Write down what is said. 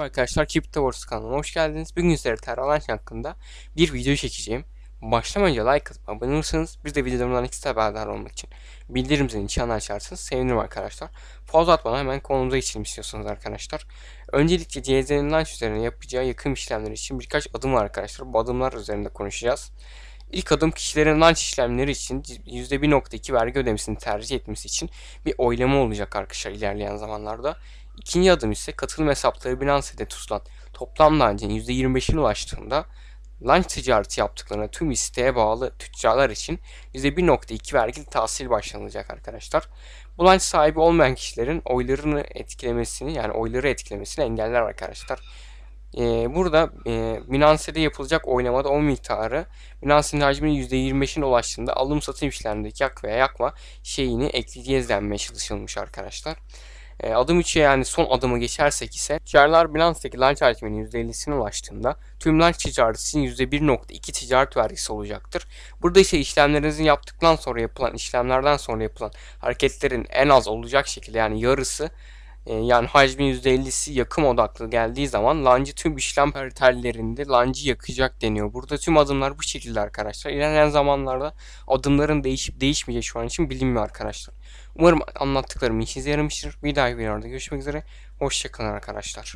Merhaba arkadaşlar, the Wars kanalına hoş geldiniz. Bugün sizlere Terralanç hakkında bir video çekeceğim. Başlamadan önce like atıp abone olursanız biz de videolarımdan ikisi haberdar olmak için bildirim zilini çanı açarsanız sevinirim arkadaşlar. Fazla atmadan hemen konumuza geçelim istiyorsanız arkadaşlar. Öncelikle CZ'nin launch üzerine yapacağı yakım işlemleri için birkaç adım var arkadaşlar. Bu adımlar üzerinde konuşacağız. İlk adım kişilerin launch işlemleri için %1.2 vergi ödemesini tercih etmesi için bir oylama olacak arkadaşlar ilerleyen zamanlarda. İkinci adım ise katılım hesapları Binance'de tutulan toplam lancın %25'ine ulaştığında launch ticareti yaptıklarına tüm isteğe bağlı tüccarlar için %1.2 vergili tahsil başlanılacak arkadaşlar. Bu launch sahibi olmayan kişilerin oylarını etkilemesini yani oyları etkilemesini engeller arkadaşlar. Ee, burada e, Binance'de yapılacak oylamada o miktarı Binance'nin hacminin %25'ine ulaştığında alım satım işlemindeki yak veya yakma şeyini ekleyeceğiz denmeye çalışılmış arkadaşlar. E, adım 3'e yani son adımı geçersek ise tüccarlar Binance'daki launch hacminin %50'sine ulaştığında tüm launch ticareti için %1.2 ticaret vergisi olacaktır. Burada ise işlemlerinizi yaptıktan sonra yapılan işlemlerden sonra yapılan hareketlerin en az olacak şekilde yani yarısı yani hacmin %50'si yakım odaklı geldiği zaman lancı tüm işlem paritellerinde lancı yakacak deniyor. Burada tüm adımlar bu şekilde arkadaşlar. İlerleyen zamanlarda adımların değişip değişmeyeceği şu an için bilinmiyor arkadaşlar. Umarım anlattıklarım işinize yaramıştır. Bir dahaki videoda görüşmek üzere. Hoşçakalın arkadaşlar.